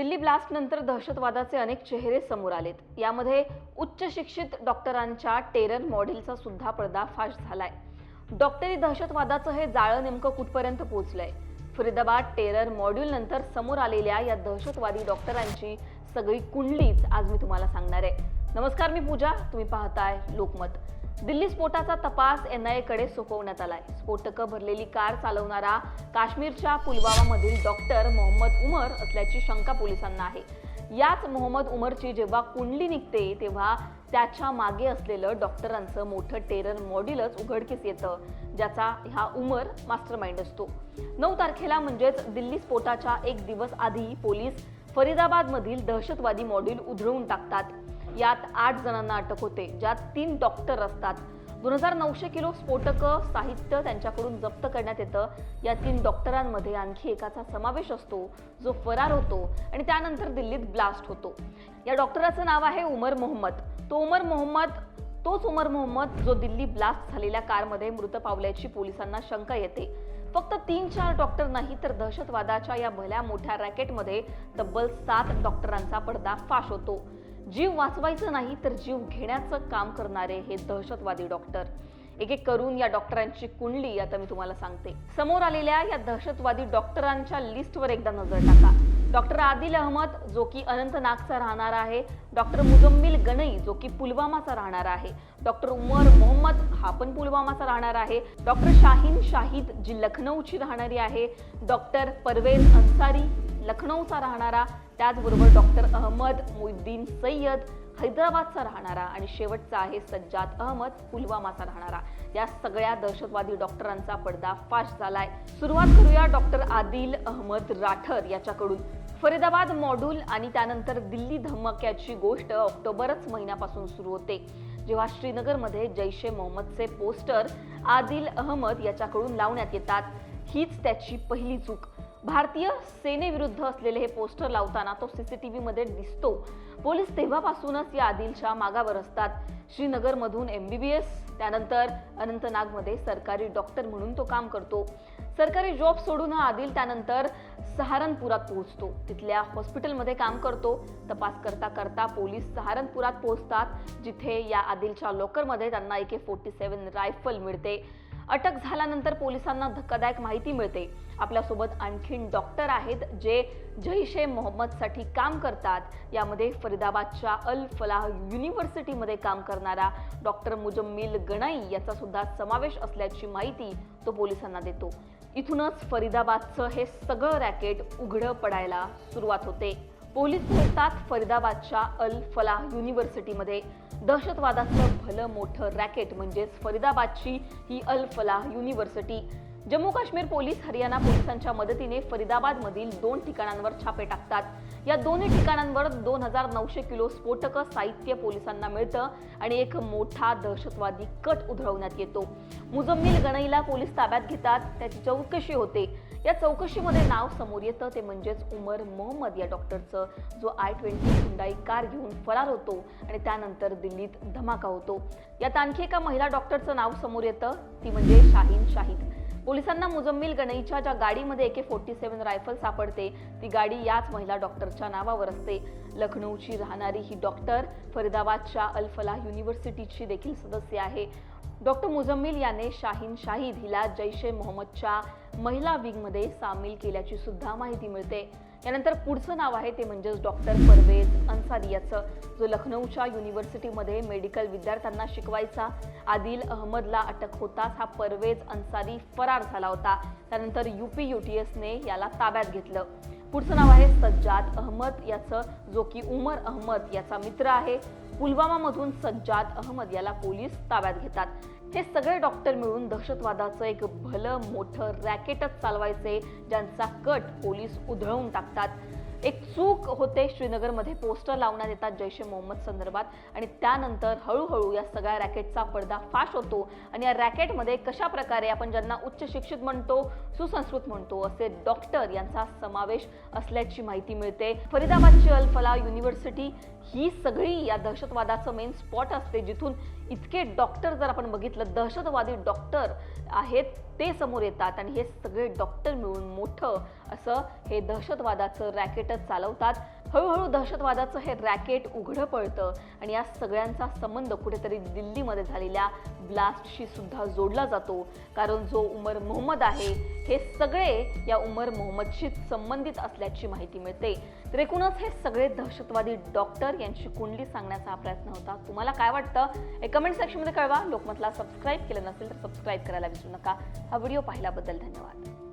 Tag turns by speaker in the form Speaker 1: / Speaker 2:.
Speaker 1: दिल्ली ब्लास्टनंतर दहशतवादाचे अनेक चेहरे समोर आलेत. यामध्ये उच्च शिक्षित डॉक्टरांच्या टेरर मॉडेलचा सुद्धा पर्दाफाश झालाय. डॉक्टरी दहशतवादाचं हे जाळं नेमकं कुठपर्यंत पोहोचलंय फरीदाबाद टेरर मॉड्यूल नंतर समोर आलेल्या या दहशतवादी डॉक्टरांची सगळी कुंडलीच आज मी तुम्हाला सांगणार आहे. नमस्कार मी पूजा तुम्ही पाहताय लोकमत. दिल्ली स्फोटाचा तपास एनआयए कडे सोपवण्यात आलाय. स्फोटकं भरलेली कार चालवणारा काश्मीरच्या पुलवामामधील डॉक्टर मोहम्मद उमर असल्याची शंका पोलिसांना आहे. याच मोहम्मद उमरची जेव्हा कुंडली निघते तेव्हा त्याच्यामागे असलेलं डॉक्टरांचं मोठं टेरर मॉडेलच उघडकीस येतं ज्याचा हा उमर मास्टर माइंड असतो. नऊ तारखेला म्हणजेच दिल्ली स्फोटाच्या एक दिवस आधी पोलीस फरीदाबादमधील दहशतवादी मॉड्यूल उधळून टाकतात. यात आठ जणांना अटक होते ज्यात तीन डॉक्टर असतात. दोन हजार नऊशे किलो स्फोटकं साहित्य त्यांच्याकडून जप्त करण्यात येतं. या तीन डॉक्टरांमध्ये आणखी एकाचा समावेश असतो जो फरार होतो आणि त्यानंतर दिल्लीत ब्लास्ट होतो. या डॉक्टराचं नाव आहे उमर मोहम्मद. तो उमर मोहम्मद तोच उमर मोहम्मद जो दिल्ली ब्लास्ट झालेल्या कारमध्ये मृत पावल्याची पोलिसांना शंका येते. फक्त तीन चार डॉक्टर नाही तर दहशतवादाच्या या भल्या मोठ्या रॅकेटमध्ये तब्बल सात डॉक्टरांचा पडदा फाश होतो. जीव वाचवायचं नाही तर जीव घेण्याचं काम करणारे हे दहशतवादी डॉक्टर. एक एक करून या डॉक्टरांची कुंडली आता मी तुम्हाला सांगते. समोर आलेल्या या दहशतवादी डॉक्टरांच्या लिस्टवर एकदा नजर टाका. डॉक्टर आदिल अहमद जो की अनंतनागचा राहणार आहे. डॉक्टर मुजम्मिल गणई जो की पुलवामाचा राहणार आहे. डॉक्टर उमर मोहम्मद हा पण पुलवामाचा राहणार आहे. डॉक्टर शाहीन शाहिद जी लखनौची राहणारी आहे. डॉक्टर परवेज अन्सारी लखनौचा राहणारा त्याचबरोबर डॉक्टर अहमद मुद्दीन सय्यद हैदराबादचा राहणारा आणि शेवटचा आहे सज्जाद अहमद पुलवामाचा राहणारा. या सगळ्या दहशतवादी डॉक्टरांचा पडदा फाश झालाय. सुरुवात करूया डॉक्टर आदिल अहमद राठर याच्याकडून. फरीदाबाद मॉड्यूल आणि त्यानंतर दिल्ली धमक्याची गोष्ट ऑक्टोबरच महिन्यापासून सुरू होते. जेव्हा श्रीनगरमध्ये जैश ए मोहम्मदचे पोस्टर आदिल अहमद याच्याकडून लावण्यात येतात. हीच त्याची पहिली चूक. भारतीय सेनेविरुद्ध असलेले हे पोस्टर लावताना तो सीसीटीव्ही मध्ये दिसतो. पोलीस तेव्हापासूनच या आदिलच्या मागावर असतात. श्रीनगरमधून एम बी बी एस त्यानंतर अनंतनागमध्ये सरकारी डॉक्टर म्हणून तो काम करतो. सरकारी जॉब सोडून हा आदिल त्यानंतर सहारनपुरात पोहोचतो. तिथल्या हॉस्पिटलमध्ये काम करतो. तपास करता करता पोलीस सहारनपुरात पोहोचतात जिथे या आदिलच्या लॉकरमध्ये त्यांना एके फोर्टी सेवन रायफल मिळते. अटक झाल्यानंतर पोलिसांना धक्कादायक माहिती मिळते. आपल्यासोबत आणखीन डॉक्टर आहेत जे जैश ए मोहम्मदसाठी काम करतात. यामध्ये फरीदाबादच्या अल फलाह युनिव्हर्सिटीमध्ये काम करणारा डॉक्टर मुजम्मिल गणाई याचा सुद्धा समावेश असल्याची माहिती तो पोलिसांना देतो. इथूनच फरीदाबादचं हे सगळं रॅकेट उघडं पडायला सुरुवात होते. पोलीस पोहोचतात फरीदाबादच्या अल फलाह युनिव्हर्सिटीमध्ये दहशतवादाचं भलं मोठं रॅकेट म्हणजेच फरीदाबादची ही अल फलाह युनिव्हर्सिटी जम्मू काश्मीर पोलीस हरियाणा पोलिसांच्या मदतीने फरीदाबादमधील दोन ठिकाणांवर छापे टाकतात. या दोन्ही ठिकाणांवर दोन हजार नऊशे किलो स्फोटक साहित्य पोलिसांना मिळतं आणि एक मोठा दहशतवादी कट उधळवण्यात येतो. मुजम्मिल गणईला पोलीस ताब्यात घेतात त्याची चौकशी होते. या चौकशीमध्ये नाव समोर येतं ते म्हणजेच उमर मोहम्मद या डॉक्टरचं जो आय ट्वेंटी हुंडाई कार घेऊन फरार होतो आणि त्यानंतर दिल्लीत धमाका होतो. यात आणखी एका महिला डॉक्टरचं नाव समोर येतं ती म्हणजे शाहीन शाहिद. पोलिसांना मुजम्मिल गणईच्या ज्या गाडीमध्ये एके फोर्टी सेव्हन रायफल सापडते. ती गाडी याच महिला डॉक्टरच्या नावावर असते. लखनौची राहणारी ही डॉक्टर फरीदाबादच्या अल्फला युनिव्हर्सिटीची देखील सदस्य आहे. डॉक्टर मुजम्मिल याने शाहीन शाहिद हिला जैश ए मोहम्मदच्या महिला विंगमध्ये सामील केल्याची सुद्धा माहिती मिळते. यानंतर पुढचं नाव आहे ते म्हणजेच डॉक्टर परवेज अन्सारी. याचं जो लखनौच्या युनिव्हर्सिटीमध्ये मेडिकल विद्यार्थ्यांना शिकवायचा आदिल अहमदला अटक होताच हा परवेज अन्सारी फरार झाला होता. त्यानंतर युपी युटीएसने याला ताब्यात घेतलं. पुढचं नाव आहे सज्जाद अहमद. याचं जो की उमर अहमद याचा मित्र आहे. पुलवामामधून सज्जाद अहमद याला पोलीस ताब्यात घेतात. हे सगळे डॉक्टर मिळून दहशतवादाचं एक भलं मोठं रॅकेटच चालवायचे ज्यांचा कट पोलीस उधळून टाकतात. एक चूक होते श्रीनगरमध्ये पोस्टर लावण्यात येतात जैश ए मोहम्मद संदर्भात. आणि त्यानंतर हळूहळू या सगळ्या रॅकेटचा पडदा फाश होतो. आणि या रॅकेटमध्ये कशा प्रकारे आपण ज्यांना उच्च शिक्षित म्हणतो सुसंस्कृत म्हणतो असे डॉक्टर यांचा समावेश असल्याची माहिती मिळते. फरीदाबादची अल फला युनिव्हर्सिटी ही सगळी या दहशतवादाचं मेन स्पॉट असते जिथून इतके डॉक्टर जर आपण बघितलं दहशतवादी डॉक्टर आहेत ते समोर येतात. आणि हे सगळे डॉक्टर मिळून मोठं असं हे दहशतवादाचं रॅकेटच चालवतात. हळूहळू दहशतवादाचं हे रॅकेट उघडं पडतं आणि या सगळ्यांचा संबंध कुठेतरी दिल्लीमध्ये झालेल्या ब्लास्टशी सुद्धा जोडला जातो. कारण जो उमर मोहम्मद आहे हे सगळे या उमर मोहम्मदशी संबंधित असल्याची माहिती मिळते. तर एकूणच हे सगळे दहशतवादी डॉक्टर यांची कुंडली सांगण्याचा हा प्रयत्न होता. तुम्हाला काय वाटतं? हे कमेंट सेक्शनमध्ये कळवा. लोकमतला सबस्क्राईब केलं नसेल तर सबस्क्राईब करायला विसरू नका. हा व्हिडिओ पाहिल्याबद्दल धन्यवाद.